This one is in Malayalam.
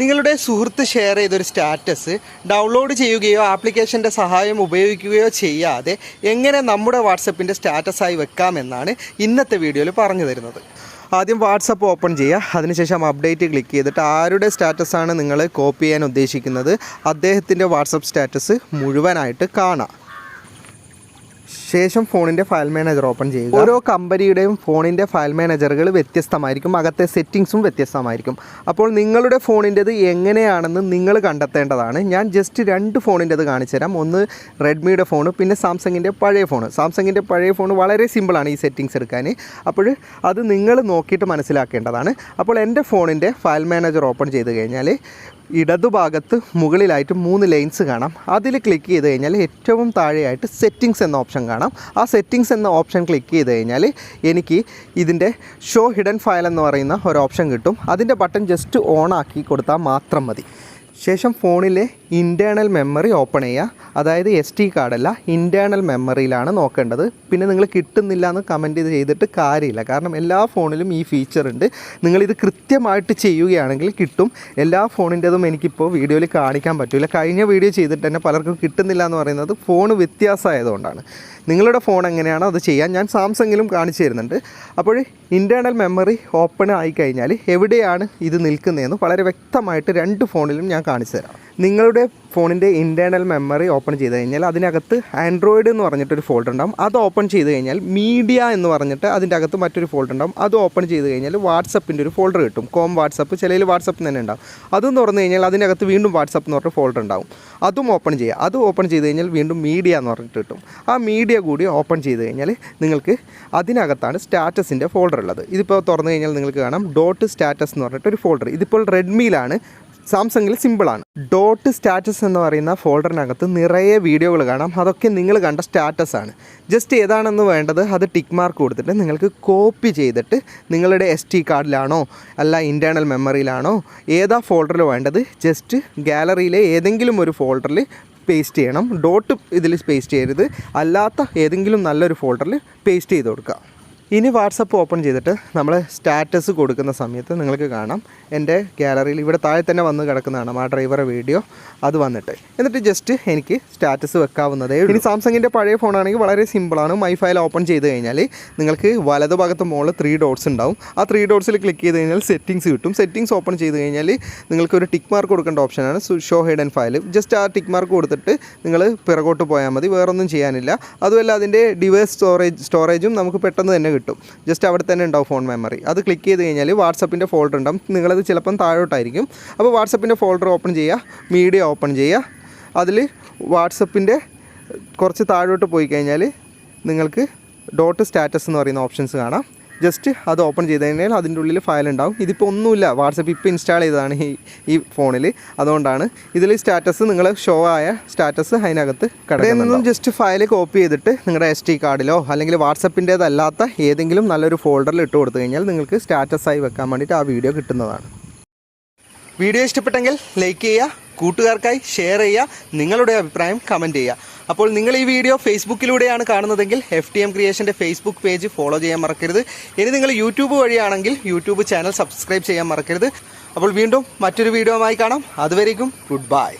നിങ്ങളുടെ സുഹൃത്ത് ഷെയർ ചെയ്തൊരു സ്റ്റാറ്റസ് ഡൗൺലോഡ് ചെയ്യുകയോ ആപ്ലിക്കേഷന്റെ സഹായം ഉപയോഗിക്കുകയോ ചെയ്യാതെ എങ്ങനെ നമ്മുടെ വാട്സപ്പിന്റെ സ്റ്റാറ്റസായി വെക്കാമെന്നാണ് ഇന്നത്തെ വീഡിയോയിൽ പറഞ്ഞു തരുന്നത്. ആദ്യം വാട്സപ്പ് ഓപ്പൺ ചെയ്യുക. അതിനുശേഷം അപ്ഡേറ്റ് ക്ലിക്ക് ചെയ്തിട്ട് ആരുടെ സ്റ്റാറ്റസാണ് നിങ്ങൾ കോപ്പി ചെയ്യാൻ ഉദ്ദേശിക്കുന്നത്? അദ്ദേഹത്തിന്റെ വാട്സപ്പ് സ്റ്റാറ്റസ് മുഴുവനായിട്ട് കാണാം. ശേഷം ഫോണിന്റെ ഫയൽ മാനേജർ ഓപ്പൺ ചെയ്യുക. ഓരോ കമ്പനിയുടെയും ഫോണിന്റെ ഫയൽ മാനേജറുകൾ വ്യത്യസ്തമായിരിക്കും. അകത്തെ സെറ്റിങ്സും വ്യത്യസ്തമായിരിക്കും. അപ്പോൾ നിങ്ങളുടെ ഫോണിന്റെത് എങ്ങനെയാണെന്ന് നിങ്ങൾ കണ്ടെത്തേണ്ടതാണ്. ഞാൻ ജസ്റ്റ് രണ്ട് ഫോണിന്റെത് കാണിച്ചു തരാം. ഒന്ന് റെഡ്മിയുടെ ഫോൺ പിന്നെ സാംസങ്ങിന്റെ പഴയ ഫോൺ സാംസങ്ങിന്റെ പഴയ ഫോൺ വളരെ സിമ്പിളാണ് ഈ സെറ്റിങ്സ് എടുക്കാൻ. അപ്പോൾ അത് നിങ്ങൾ നോക്കിയിട്ട് മനസ്സിലാക്കേണ്ടതാണ്. അപ്പോൾ എന്റെ ഫോണിന്റെ ഫയൽ മാനേജർ ഓപ്പൺ ചെയ്ത് കഴിഞ്ഞാൽ ഇടതുഭാഗത്ത് മുകളിലായിട്ട് മൂന്ന് ലൈൻസ് കാണാം. അതിൽ ക്ലിക്ക് ചെയ്ത് കഴിഞ്ഞാൽ ഏറ്റവും താഴെയായിട്ട് സെറ്റിങ്സ് എന്ന ഓപ്ഷൻ കാണാം. ആ സെറ്റിങ്സ് എന്ന ഓപ്ഷൻ ക്ലിക്ക് ചെയ്ത് കഴിഞ്ഞാൽ എനിക്ക് ഇതിന്റെ ഷോ ഹിഡൻ ഫയൽ എന്ന് പറയുന്ന ഒരു ഓപ്ഷൻ കിട്ടും. അതിന്റെ ബട്ടൺ ജസ്റ്റ് ഓൺ ആക്കി കൊടുത്താൽ മാത്രം മതി. ശേഷം ഫോണിലെ ഇന്റേർണൽ മെമ്മറി ഓപ്പൺ ചെയ്യുക. അതായത് എസ് ടി കാർഡല്ല ഇന്റേർണൽ മെമ്മറിയിലാണ് നോക്കേണ്ടത്. പിന്നെ നിങ്ങൾ കിട്ടുന്നില്ല എന്ന് കമന്റ് ചെയ്തിട്ട് കാര്യമില്ല. കാരണം എല്ലാ ഫോണിലും ഈ ഫീച്ചർ ഉണ്ട്. നിങ്ങളിത് കൃത്യമായിട്ട് ചെയ്യുകയാണെങ്കിൽ കിട്ടും. എല്ലാ ഫോണിന്റെതും എനിക്കിപ്പോൾ വീഡിയോയിൽ കാണിക്കാൻ പറ്റില്ല കഴിഞ്ഞ വീഡിയോ ചെയ്തിട്ട് തന്നെ പലർക്കും കിട്ടുന്നില്ല എന്ന് പറയുന്നത് ഫോൺ വ്യത്യാസമായതുകൊണ്ടാണ്. നിങ്ങളുടെ ഫോൺ എങ്ങനെയാണോ അത് ചെയ്യാൻ ഞാൻ സാംസങ്ങിലും കാണിച്ചു തരുന്നുണ്ട്. അപ്പോൾ ഇന്റേർണൽ മെമ്മറി ഓപ്പൺ ആയിക്കഴിഞ്ഞാൽ എവിടെയാണ് ഇത് നിൽക്കുന്നതെന്ന് വളരെ വ്യക്തമായിട്ട് രണ്ട് ഫോണിലും ഞാൻ കാണിച്ചു തരാം. നിങ്ങളുടെ ഫോണിന്റെ ഇന്റേർണൽ മെമ്മറി ഓപ്പൺ ചെയ്ത് കഴിഞ്ഞാൽ അതിനകത്ത് ആൻഡ്രോയിഡ് എന്ന് പറഞ്ഞിട്ടൊരു ഫോൾഡർ ഉണ്ടാവും. അത് ഓപ്പൺ ചെയ്ത് കഴിഞ്ഞാൽ മീഡിയ എന്ന് പറഞ്ഞിട്ട് അതിന്റെ അകത്ത് മറ്റൊരു ഫോൾഡർ ഉണ്ടാവും. അത് ഓപ്പൺ ചെയ്ത് കഴിഞ്ഞാൽ വാട്സപ്പിന്റെ ഒരു ഫോൾഡർ കിട്ടും. കോം വാട്സപ്പ് ചിലയിൽ വാട്സപ്പ് തന്നെ ഉണ്ടാവും. അതും തുറന്നു കഴിഞ്ഞാൽ അതിന്റെ അകത്ത് വീണ്ടും വാട്സപ്പ് എന്ന് പറഞ്ഞ ഫോൾഡർ ഉണ്ടാകും അതും ഓപ്പൺ ചെയ്യുക. അത് ഓപ്പൺ ചെയ്ത് കഴിഞ്ഞാൽ വീണ്ടും മീഡിയ എന്ന് പറഞ്ഞിട്ട് കിട്ടും. ആ മീഡിയ കൂടി ഓപ്പൺ ചെയ്ത് കഴിഞ്ഞാൽ നിങ്ങൾക്ക് അതിനകത്താണ് സ്റ്റാറ്റസിന്റെ ഫോൾഡർ ഉള്ളത്. ഇതിപ്പോൾ തുറന്നു കഴിഞ്ഞാൽ നിങ്ങൾക്ക് കാണാം. ഡോട്ട് സ്റ്റാറ്റസ് എന്ന് പറഞ്ഞിട്ട് ഒരു ഫോൾഡർ ഇതിപ്പോൾ റെഡ്മിയിലാണ് സാംസങ്ങിൽ സിമ്പിളാണ്. ഡോട്ട് സ്റ്റാറ്റസ് എന്ന് പറയുന്ന ഫോൾഡറിനകത്ത് നിറയെ വീഡിയോകൾ കാണാം. അതൊക്കെ നിങ്ങൾ കണ്ട സ്റ്റാറ്റസ് ആണ്. ജസ്റ്റ് ഏതാണെന്ന് വേണ്ടത് അത് ടിക്ക് മാർക്ക് കൊടുത്തിട്ട് നിങ്ങൾക്ക് കോപ്പി ചെയ്തിട്ട് നിങ്ങളുടെ എസ് ടി കാർഡിലാണോ അല്ല ഇന്റേർണൽ മെമ്മറിയിലാണോ ഏതാ ഫോൾഡറിൽ വേണ്ടത് ജസ്റ്റ് ഗാലറിയിലെ ഏതെങ്കിലും ഒരു ഫോൾഡറിൽ പേസ്റ്റ് ചെയ്യണം. ഡോട്ട് ഇതിൽ പേസ്റ്റ് ചെയ്യരുത്. അല്ലാത്ത ഏതെങ്കിലും നല്ലൊരു ഫോൾഡറിൽ പേസ്റ്റ് ചെയ്ത് കൊടുക്കുക. ഇനി വാട്സപ്പ് ഓപ്പൺ ചെയ്തിട്ട് നമ്മൾ സ്റ്റാറ്റസ് കൊടുക്കുന്ന സമയത്ത് നിങ്ങൾക്ക് കാണാം. എന്റെ ഗാലറിയിൽ ഇവിടെ താഴെ തന്നെ വന്ന് കിടക്കുന്നതാണ് ആ ഡ്രൈവറെ വീഡിയോ. അത് വന്നിട്ട്. എന്നിട്ട് ജസ്റ്റ് എനിക്ക് സ്റ്റാറ്റസ് വെക്കാവുന്നതേ ഇനി സാംസങ്ങിന്റെ പഴയ ഫോണാണെങ്കിൽ വളരെ സിമ്പിളാണ് മൈ ഫയൽ ഓപ്പൺ ചെയ്ത് കഴിഞ്ഞാൽ നിങ്ങൾക്ക് വലതുഭാഗത്ത് മുകളിൽ ത്രീ ഡോട്ട്സ് ഉണ്ടാവും. ആ ത്രീ ഡോട്ട്സിൽ ക്ലിക്ക് ചെയ്ത് കഴിഞ്ഞാൽ സെറ്റിങ്സ് കിട്ടും. സെറ്റിങ്സ് ഓപ്പൺ ചെയ്ത് കഴിഞ്ഞാൽ നിങ്ങൾക്ക് ഒരു ടിക്ക് മാർക്ക് കൊടുക്കേണ്ട ഓപ്ഷനാണ് ഷോ ഹിഡൻ ഫയൽ ജസ്റ്റ് ആ ടിക്ക് മാർക്ക് കൊടുത്തിട്ട് നിങ്ങൾ പിറകോട്ട് പോയാൽ മതി. വേറൊന്നും ചെയ്യാനില്ല. അതുമല്ല അതിന്റെ ഡിവൈസ് സ്റ്റോറേജ് സ്റ്റോറേജും നമുക്ക് പെട്ടെന്ന് തന്നെ കിട്ടും. ജസ്റ്റ് അവിടെ തന്നെ ഉണ്ടാവും ഫോൺ മെമ്മറി അത് ക്ലിക്ക് ചെയ്ത് കഴിഞ്ഞാൽ വാട്സപ്പിന്റെ ഫോൾഡർ ഉണ്ടാവും. നിങ്ങളത് ചിലപ്പം താഴോട്ടായിരിക്കും. അപ്പോൾ വാട്സപ്പിന്റെ ഫോൾഡർ ഓപ്പൺ ചെയ്യുക. മീഡിയ ഓപ്പൺ ചെയ്യുക. അതിൽ വാട്സപ്പിന്റെ കുറച്ച് താഴോട്ട് പോയി കഴിഞ്ഞാൽ നിങ്ങൾക്ക് ഡോട്ട് സ്റ്റാറ്റസ് എന്ന് പറയുന്ന ഓപ്ഷൻസ് കാണാം. ജസ്റ്റ് അത് ഓപ്പൺ ചെയ്ത് കഴിഞ്ഞാൽ അതിന്റെ ഉള്ളിൽ ഫയൽ ഉണ്ടാവും. ഇതിപ്പോൾ ഒന്നുമില്ല. വാട്സപ്പ് ഇപ്പോൾ ഇൻസ്റ്റാൾ ചെയ്തതാണ് ഈ ഈ ഫോണിൽ അതുകൊണ്ടാണ് ഇതിൽ സ്റ്റാറ്റസ് നിങ്ങൾ ഷോ ആയ സ്റ്റാറ്റസ് അതിനകത്ത് കിടക്കുന്നുണ്ടാവും ജസ്റ്റ് ഫയൽ കോപ്പി ചെയ്തിട്ട് നിങ്ങളുടെ എസ് ടി കാർഡിലോ അല്ലെങ്കിൽ വാട്സപ്പിന്റേതല്ലാത്ത ഏതെങ്കിലും നല്ലൊരു ഫോൾഡറിൽ ഇട്ട് കൊടുത്തു കഴിഞ്ഞാൽ നിങ്ങൾക്ക് സ്റ്റാറ്റസായി വെക്കാൻ വേണ്ടിയിട്ട് ആ വീഡിയോ കിട്ടുന്നതാണ്. വീഡിയോ ഇഷ്ടപ്പെട്ടെങ്കിൽ ലൈക്ക് ചെയ്യുക. കൂട്ടുകാർക്കായി ഷെയർ ചെയ്യുക നിങ്ങളുടെ അഭിപ്രായം കമന്റ് ചെയ്യുക. അപ്പോൾ നിങ്ങൾ ഈ വീഡിയോ ഫേസ്ബുക്കിലൂടെയാണ് കാണുന്നതെങ്കിൽ എഫ് ടി എം ക്രിയേഷന്റെ ഫേസ്ബുക്ക് പേജ് ഫോളോ ചെയ്യാൻ മറക്കരുത്. ഇനി നിങ്ങൾ യൂട്യൂബ് വഴിയാണെങ്കിൽ യൂട്യൂബ് ചാനൽ സബ്സ്ക്രൈബ് ചെയ്യാൻ മറക്കരുത്. അപ്പോൾ വീണ്ടും മറ്റൊരു വീഡിയോയുമായി കാണാം. അതുവരേക്കും ഗുഡ് ബൈ